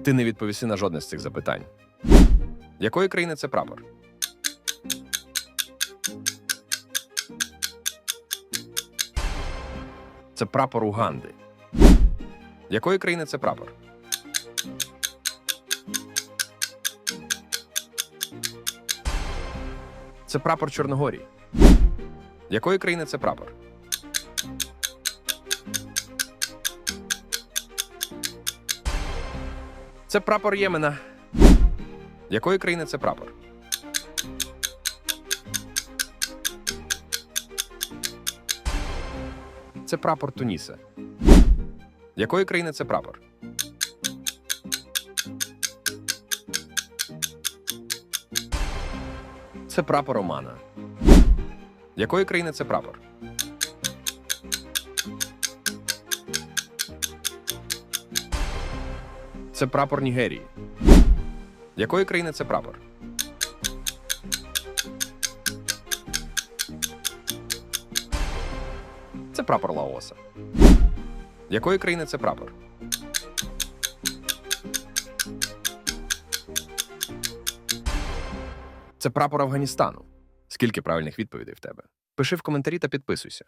Ти не відповіси на жодне з цих запитань. Якої країни це прапор? Це прапор Уганди. Якої країни це прапор? Це прапор Чорногорії. Якої країни це прапор? Це прапор Ємена. Якої країни це прапор? Це прапор Туніса. Якої країни це прапор? Це прапор Омана. Якої країни це прапор? Це прапор Нігерії. Якої країни це прапор? Це прапор Лаоса. Якої країни це прапор? Це прапор Афганістану. Скільки правильних відповідей в тебе? Пиши в коментарі та підписуйся.